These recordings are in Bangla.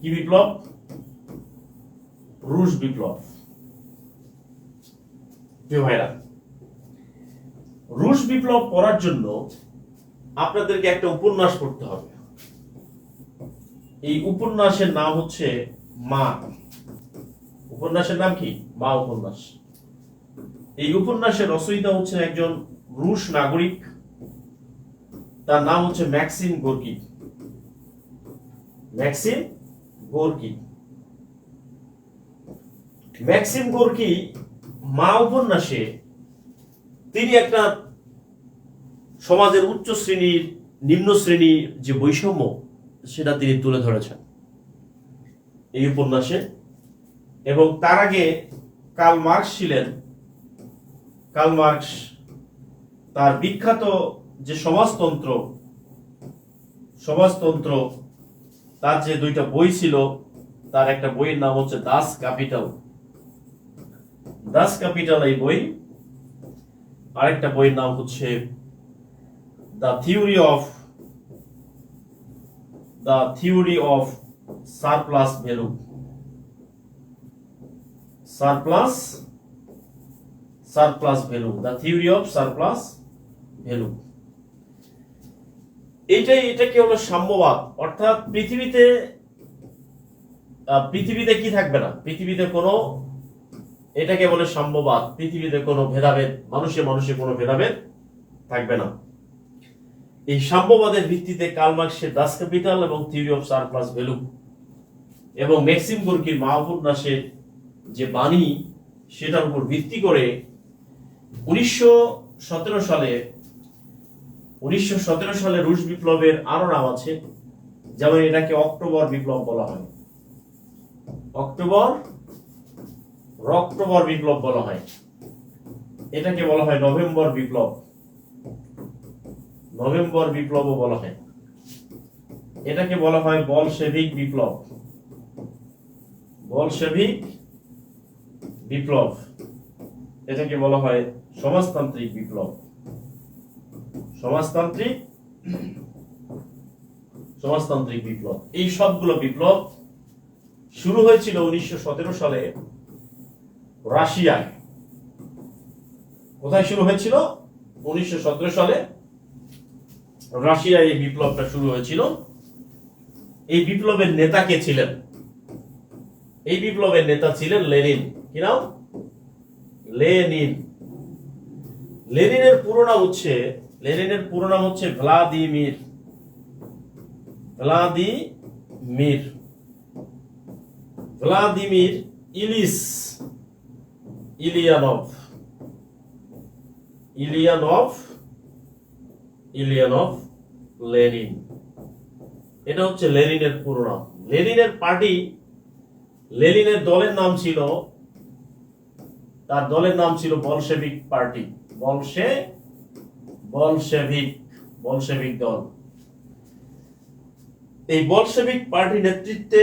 কি বিপ্লব? রুশ বিপ্লব। ভাইরা, রুশ বিপ্লব পড়ার জন্য আপনাদেরকে একটা উপন্যাস পড়তে হবে। এই উপন্যাসের নাম হচ্ছে মা। উপন্যাসের নাম কি? মা উপন্যাস। এই উপন্যাসের রচয়িতা হচ্ছেন একজন রুশ নাগরিক। তার নাম হচ্ছে Maxim Gorky Maxim Gorky. Maxim Gorky মা উপন্যাসে তিনি একটা সমাজের উচ্চ শ্রেণির, নিম্ন শ্রেণির যে বৈষম্য, সেটা তিনি তুলে ধরেছেন এই উপন্যাসে। এবং তার আগে কার্ল মার্কস ছিলেন। কার্ল মার্কস তার বিখ্যাত যে সমাজতন্ত্র সমাজতন্ত্র তার যে দুইটা বই ছিল, তার একটা বইয়ের নাম হচ্ছে দাস ক্যাপিটাল। দাস ক্যাপিটাল এই বই। আরেকটা বইয়ের নাম হচ্ছে the theory of the theory of surplus value. Surplus surplus value. The theory of surplus value. এইটাই এটাকে হলো সাম্যবাদ? অর্থাৎ পৃথিবীতে পৃথিবীতে কি থাকবে না? পৃথিবীতে কোনো, এটাকে বলে সাম্যবাদ। পৃথিবীতে কোনো ভেদাভেদ, মানুষে মানুষে কোনো ভেদাভেদ থাকবে না। এই সাম্যবাদের ভিত্তিতে কার্ল মার্কসের দাস ক্যাপিটাল এবং থিওরি অফ সারপ্লাস ভ্যালু এবং ম্যাক্সিম গুর্কির মা উপন্যাসের যে বাণী, সেটার উপর ভিত্তি করে উনিশশো সতেরো সালে উনিশশো সতেরো সালে রুশ বিপ্লবের আরও নাম আছে যেমন এটাকে অক্টোবর বিপ্লব বলা হয়। অক্টোবর অক্টোবর বিপ্লব বলা হয়। এটাকে বলা হয় নভেম্বর বিপ্লব। নভেম্বর বিপ্লবও বলা হয়। এটাকে বলা হয় বলশেভিক বিপ্লব। বলশেভিক বিপ্লব। এটাকে বলা হয় সমাজতান্ত্রিক বিপ্লব। সমাজতান্ত্রিক সমাজতান্ত্রিক বিপ্লব। এই সবগুলো বিপ্লব শুরু হয়েছিল উনিশশো সতেরো সালে রাশিয়ায়। কোথায় শুরু হয়েছিল? উনিশশো সালে রাশিয়ায় এই বিপ্লবটা শুরু হয়েছিল। এই বিপ্লবের নেতা কে ছিলেন? এই বিপ্লবের নেতা ছিলেন লেনিন। কি নাম? লেনিন। লেনিনের পুরো নাম হচ্ছে লেনিনের পুরো নাম হচ্ছে Vladimir. Vladimir. Vladimir Ilyich. Ulyanov. Ulyanov. Ulyanov Lenin. এটা হচ্ছে লেনিনের পুরো নাম। লেনিনের পার্টি লেনিনের দলের নাম ছিল, তার দলের নাম ছিল বলশেভিক পার্টি। বলশে বলশেভিক বলশেভিক দল। এই বলশেভিক পার্টি নেতৃত্বে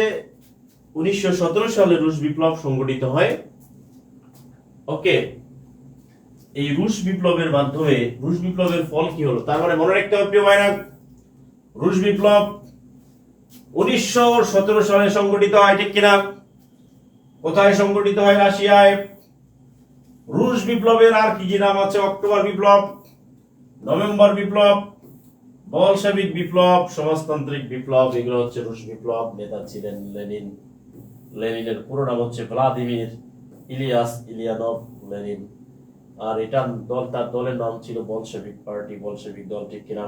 উনিশশো সতেরো সালে রুশ বিপ্লব সংগঠিত হয়। ওকে, এই রুশ বিপ্লবের মাধ্যমে, রুশ বিপ্লবের ফল কি হলো? তার মানে মনে রাখতে হবে, প্রিয় ভাইরা, রুশ বিপ্লব উনিশশো সতেরো সালে সংগঠিত হয়, ঠিক কিনা? কোথায় সংগঠিত হয়? রাশিয়ায়। রুশ বিপ্লবের আর কি কি নাম আছে? অক্টোবর বিপ্লব। নভেম্বর বিপ্লব বলশেবিক বিপ্লব, সমাজতান্ত্রিক বিপ্লব, এগুলো হচ্ছে রুশ বিপ্লব, নেতা ছিলেন লেনিন। লেনিনের পুরো নাম হচ্ছে ভ্লাদিমির ইলিয়াস ইলিয়ানভ লেনিন। আর এটা দল, তার দলের নাম ছিল বলশেবিক পার্টি বলশেবিক দল, ঠিক কিনা?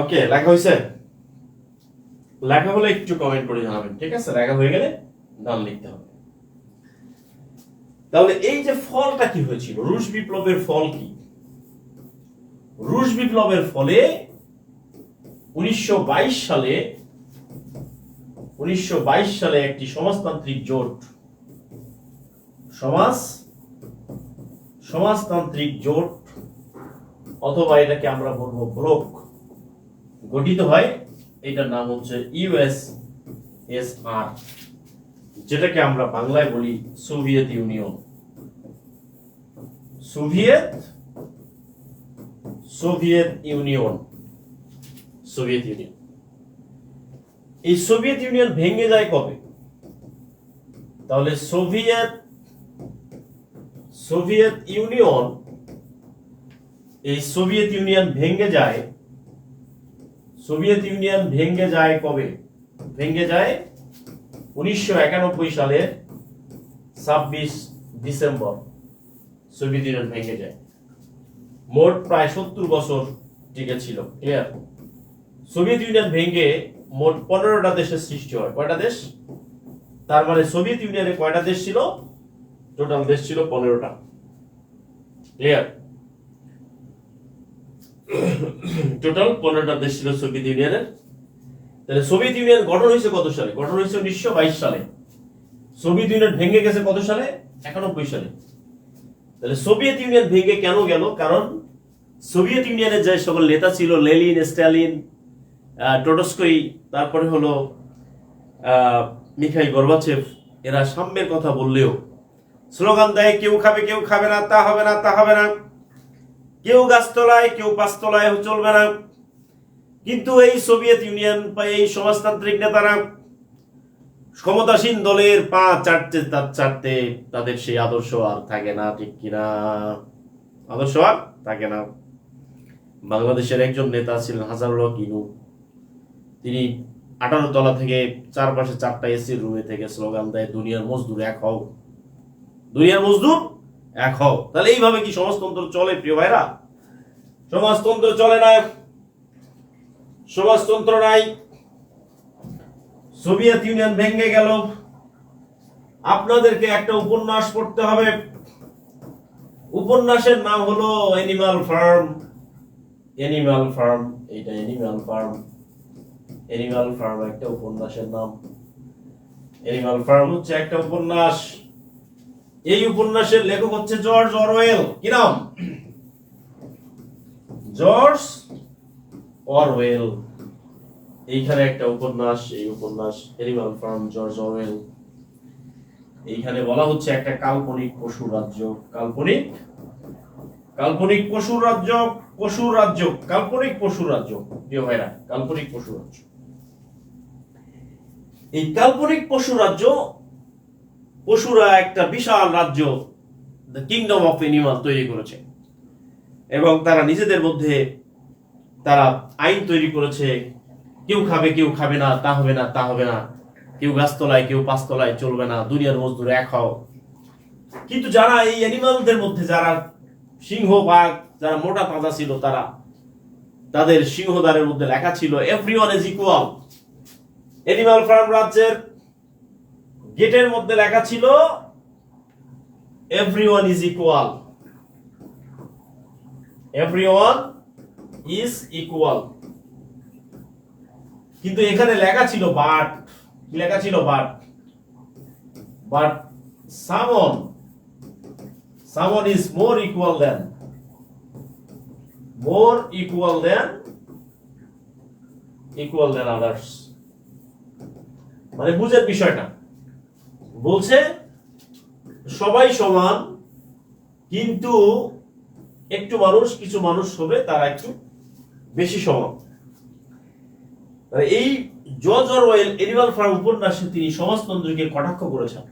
ওকে, লেখা হয়েছে? লেখা হলে একটু কমেন্ট করে জানাবেন, ঠিক আছে? লেখা হয়ে গেলে নাম লিখতে হবে। তাহলে এই যে ফলটা কি হয়েছিল? রুশ বিপ্লবের ফল কি? রুশ বিপ্লবের ফলে উনিশশো সালে, উনিশশো বাইশ সালে একটি সমাজতান্ত্রিক জোট, সমাজ, সমাজতান্ত্রিক জোট, অথবা এটাকে আমরা বলব ব্লক, গঠিত হয়। এটার নাম হচ্ছে ইউএস এস আর, যেটাকে আমরা বাংলায় বলি Soviet Union. Soviet Soviet Union. Soviet Union. এই সোভিয়েত ইউনিয়ন ভেঙে যায় কবে? তাহলে সোভিয়েত সোভিয়েত ইউনিয়ন, এই সোভিয়েত ইউনিয়ন ভেঙে যায়। সোভিয়েত ইউনিয়ন ভেঙে যায় কবে? ভেঙে যায় উনিশশো একানব্বই সালের ছাব্বিশ ডিসেম্বর। সোভিয়েত ইউনিয়ন ভেঙে যায়। মোট প্রায় সত্তর বছর টিকে ছিল ক্লিয়ার সোভিয়েত ইউনিয়ন ভেঙে মোট পনেরোটা দেশের সৃষ্টি হয়। কয়টা দেশ? তার মানে সোভিয়েত ইউনিয়নে কয়টা দেশ ছিল? টোটাল দেশ ছিল পনেরোটা। ক্লিয়ার টোটাল পনেরোটা দেশ ছিল সোভিয়েত ইউনিয়নের তাহলে সোভিয়েত ইউনিয়ন গঠন হয়েছে কত সালে? গঠন হয়েছে উনিশশো বাইশ সালে। সোভিয়েত ইউনিয়ন ভেঙে গেছে কত সালে? একানব্বই সালে। তাহলে সোভিয়েত ইউনিয়ন ভেঙে কেন গেল? কারণ সোভিয়েত ইউনিয়নের যে সকল নেতা ছিল লেলিন স্ট্যালিন টোটস্কই তারপরে হলো মিখাই গর্বাচেভ, এরা সাম্যের কথা বললেও স্লোগান দেয়, কেউ খাবে কেউ খাবে না, তা হবে না, তা হবে না। কেউ গাছতলায়, কেউ পাঁচতলায় চলবে না। কিন্তু এই সোভিয়েত ইউনিয়ন বা এই সমাজতান্ত্রিক নেতারা ক্ষমতাসীন দলের পা চাটতে চাটতে তাদের সেই আদর্শ আর থাকে না, ঠিক কিনা? আদর্শ আর থাকে না। বাংলাদেশের একজন নেতা ছিলেন হাজারুল ইনু তিনি আঠারো তলা থেকে চারপাশে চারটা এসির রুমে থেকে স্লোগান দেয়, দুনিয়ার মজদুর এক হও। দুনিয়ার মজদুর এক হও। তাহলে এইভাবে কি সমাজতন্ত্র চলে, প্রিয় ভাইরা? সমাজতন্ত্র চলে না, সমাজতন্ত্র নাই। সোভিয়েত ইউনিয়ন ভেঙে গেল। আপনাদেরকে একটা উপন্যাস পড়তে হবে। উপন্যাসের নাম হলো অ্যানিমাল ফার্ম অ্যানিমাল ফার্ম এইটা অ্যানিমাল ফার্ম অ্যানিমাল ফার্ম একটা উপন্যাসের নাম। অ্যানিমাল ফার্ম হচ্ছে একটা উপন্যাস। এই উপন্যাসের লেখক হচ্ছে জর্জ অরওয়েল কি নাম? জর্জ অরওয়েল এইখানে একটা উপন্যাস, এই উপন্যাস এনিমাল ফার্ম জর্জ অরওয়েল এইখানে বলা হচ্ছে একটা কাল্পনিক পশু রাজ্য। কাল্পনিক? কাল্পনিক পশু রাজ্য পশু রাজ্য, কাল্পনিক পশু রাজ্য। প্রিয় ভাইরা, কাল্পনিক পশু রাজ্য। এই কাল্পনিক পশু রাজ্য, পশুরা একটা বিশাল রাজ্য দ্য কিংডম অফ এনিমাল তৈরি করেছে। এবং তারা নিজেদের মধ্যে তারা আইন তৈরি করেছে কেউ খাবে কেউ খাবে না, তা হবে না, তা হবে না। কেউ গাছতলায়, কেউ পাঁচতলায় চলবে না, দুনিয়ার মজদুর এক হও। কিন্তু যারা এই অ্যানিমালদের মধ্যে, যারা সিংহ, বাঘ, যারা মোটা তাজা ছিল তারা, তাদের সিংহদ্বারের মধ্যে লেখা ছিল every one is equal Animal Farm রাজ্যের গেটের মধ্যে লেখা ছিল every one is equal every one is equal কিন্তু এখানে লেখা ছিল বাট লেখা ছিল but? But someone someone is more equal than more equal than equal than others মানে বুঝের বিষয়টা। বলছে, সবাই সমান, কিন্তু একটু মানুষ, কিছু মানুষ হবে, তারা একটু বেশি সমান। এই জর্জ অরওয়েল, এনিমাল ফার্ম উপন্যাসে তিনি সমাজতন্ত্রকে কটাক্ষ করেছেন?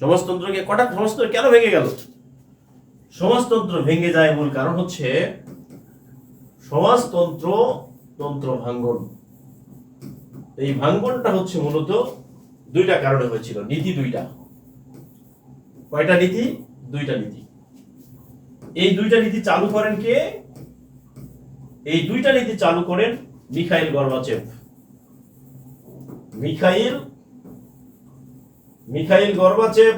সমাজতন্ত্রকে কটাক্ষ সমাজতন্ত্র কেন ভেঙে গেল? সমাজতন্ত্র ভেঙে যায় মূল কারণ হচ্ছে সমাজতন্ত্র তন্ত্র ভাঙ্গন। এই ভাঙ্গনটা হচ্ছে মূলত দুইটা কারণে হয়েছিল, নীতি দুইটা। কয়টা নীতি? দুইটা নীতি। এই দুইটা নীতি চালু করেন কে? এই দুইটা নীতি চালু করেন Mikhail Gorbachev Mikhail? Mikhail Gorbachev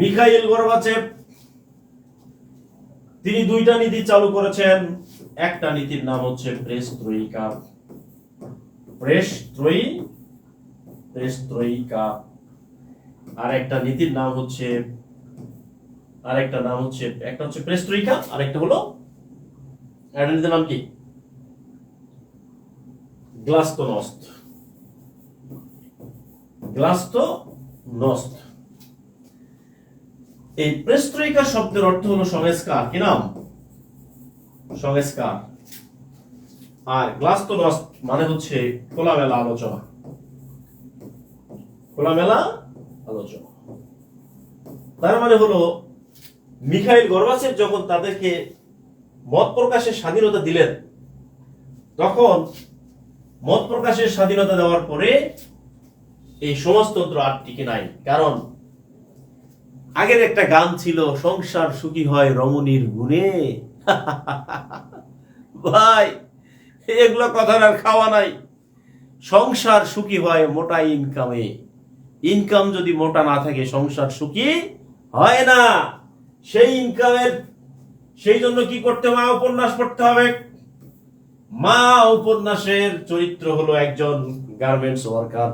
Mikhail Gorbachev তিনি দুইটা নীতি চালু করেছেন। একটা নীতির নাম হচ্ছে perestroika perestroika perestroika আর একটা নীতির নাম হচ্ছে আর একটা নাম হচ্ছে, একটা হচ্ছে প্রেস ত্রয়িকা আর একটা হলো, একটা নীতির নাম কি? গ্লাস্তনস্ত গ্লাস্তনস্ত এই প্রেস্ত্রয়িকা শব্দের অর্থ হলো সংস্কার। কি নাম? সংস্কার। আর গ্লাস্তনস্ত মানে হচ্ছে খোলামেলা আলোচনা। খোলামেলা আলোচনা। তার মানে হলো, মিখাইল গর্বাচেভ যখন তাদেরকে মত প্রকাশের স্বাধীনতা দিলেন, তখন মত প্রকাশের স্বাধীনতা দেওয়ার পরে এই সমাজতন্ত্র আর টিকে নাই। কারণ আগের একটা গান ছিল, সংসার সুখী হয় রমণীর গুণে। ভাই, এগুলো কথার আর খাওয়া নাই। সংসার সুখী হয় মোটা ইনকামে। ইনকাম যদি মোটা না থাকে, সংসার সুখী হয় না। সেই ইনকামের, সেই জন্য কি করতে হবে উপন্যাস পড়তে হবে। মা উপন্যাসের চরিত্র হলো একজন গার্মেন্টস ওয়ার্কার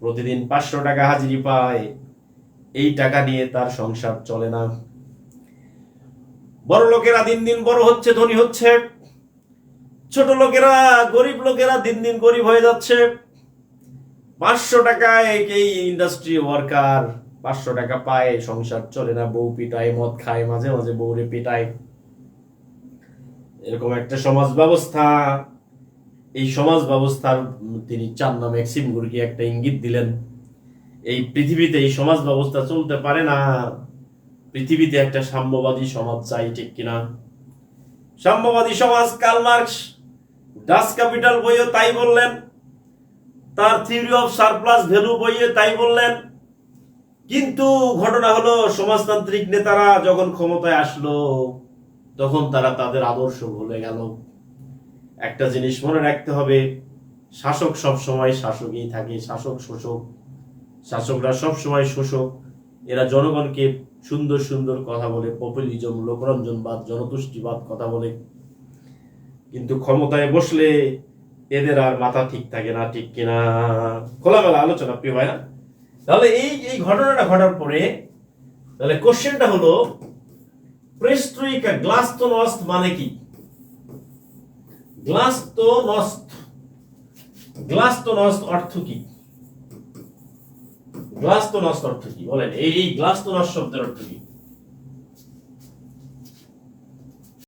প্রতিদিন পাঁচশো টাকা হাজিরি পায়। এই টাকা নিয়ে তার সংসার চলে না। বড় লোকেরা দিন দিন বড় হচ্ছে, ধনী হচ্ছে। ছোট লোকেরা, গরিব লোকেরা দিন দিন গরিব হয়ে যাচ্ছে। পাঁচশো টাকায় এই ইন্ডাস্ট্রি ওয়ার্কার পাঁচশো টাকা পায়, সংসার চলে না। বউ পিটায়, মদ খায়, মাঝে মাঝে বউরে পিটায়। এরকম একটা সমাজ ব্যবস্থা এই সমাজ ব্যবস্থার তিনি চান না ম্যাক্সিম গুরকি একটা ইঙ্গিত দিলেন। এই পৃথিবীতে এই সমাজ ব্যবস্থা চলতে পারে না। পৃথিবীতে একটা সাম্যবাদী সমাজ চাই, ঠিক কিনা? সাম্যবাদী সমাজ, কার্ল মার্কস ডাস ক্যাপিটাল বইয়ে তাই বললেন। তার থিওরি অফ সারপ্লাস ভ্যালু বইয়ে তাই বললেন। কিন্তু ঘটনা হলো, সমাজতান্ত্রিক নেতারা যখন ক্ষমতায় আসলো তখন তারা তাদের আদর্শ ভুলে গেল। একটা জিনিস মনে রাখতে হবে, শাসক সব সময় শাসকই থাকে, শাসক শোষক। শাসকরা সব সময় শোষক। এরা জনগণকে সুন্দর সুন্দর কথা বলে পপুলিজম লোকরঞ্জনবাদ, জনতুষ্টিবাদ কথা বলে। কিন্তু ক্ষমতায় বসলে এদের আর মাথা ঠিক থাকে না, ঠিক কিনা খোলামেলা আলোচনা, প্রিয় ভাই না তাহলে এই এই ঘটনাটা ঘটার পরে, তাহলে কোশ্চেনটা হলো প্রেস্ট্রুইকা গ্লাস্তনস্ত মানে কি? গ্লাস্তনস্ত গ্লাস্তনস্ত অর্থ কি? গ্লাস্তনস্ত অর্থ কি? বলেন, এই গ্লাস্তনস্ত শব্দের অর্থ কি?